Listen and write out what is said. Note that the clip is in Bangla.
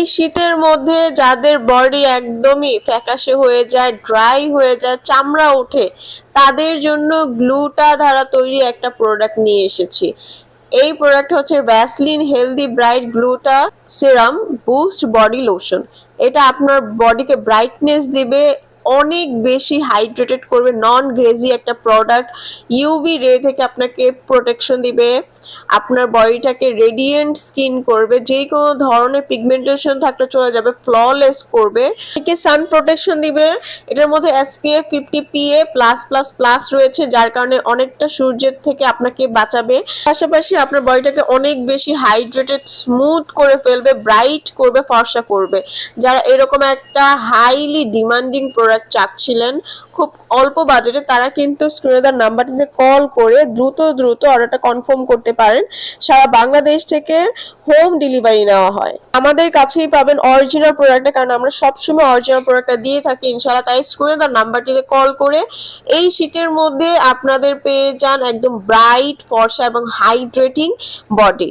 এই শীতের মধ্যে যাদের বডি একদমই ফ্যাকাশে হয়ে যায় ড্রাই হয়ে যায়, চামড়া ওঠে, তাদের জন্য গ্লুটা ধারা তৈরি একটা প্রোডাক্ট নিয়ে এসেছি। এই প্রোডাক্ট হচ্ছে Vaseline healthy bright gluta serum boost body lotion এটা আপনার বডিকে ব্রাইটনেস দিবে অনেক বেশি হাইড্রেটেড করবে নন গ্রেজি একটা প্রোডাক্ট ইউভি রে থেকে আপনাকে প্রোটেকশন দিবে, আপনার বডিটাকে রেডিয়েন্ট স্কিন করবে যে কোনো ধরনের পিগমেন্টেশন থাকলে চলে যাবে ফ্ললেস করবে, একে সান প্রোটেকশন দিবে, এটার মধ্যে SPF fifty PA plus plus plus রয়েছে, যার কারণে অনেকটা সূর্যের থেকে আপনাকে বাঁচাবে, পাশাপাশি আপনার বডিটাকে অনেক বেশি হাইড্রেটেড স্মুথ করে ফেলবে ব্রাইট করবে, ফর্সা করবে, যারা এরকম একটা হাইলি ডিমান্ডিং প্রোডাক্ট চাচ্ছিলেন খুব অল্প বাজেটে, তারা কিন্তু স্ক্রিনে তার নাম্বারটিতে কল করে দ্রুত দ্রুত অর্ডারটা কনফার্ম করতে পারেন। সারা বাংলাদেশ থেকে হোম ডেলিভারি নেওয়া হয়। আমাদের কাছেই পাবেন অরিজিনাল প্রোডাক্টটা, কারণ আমরা সবসময় অরিজিনাল প্রোডাক্টটা দিয়ে থাকি, ইনশাআল্লাহ। তাই স্ক্রিনে তার নাম্বারটিতে কল করে এই শীতের মধ্যে আপনাদের পেয়ে যান একদম ব্রাইট, ফর্সা এবং হাইড্রেটিং বডি।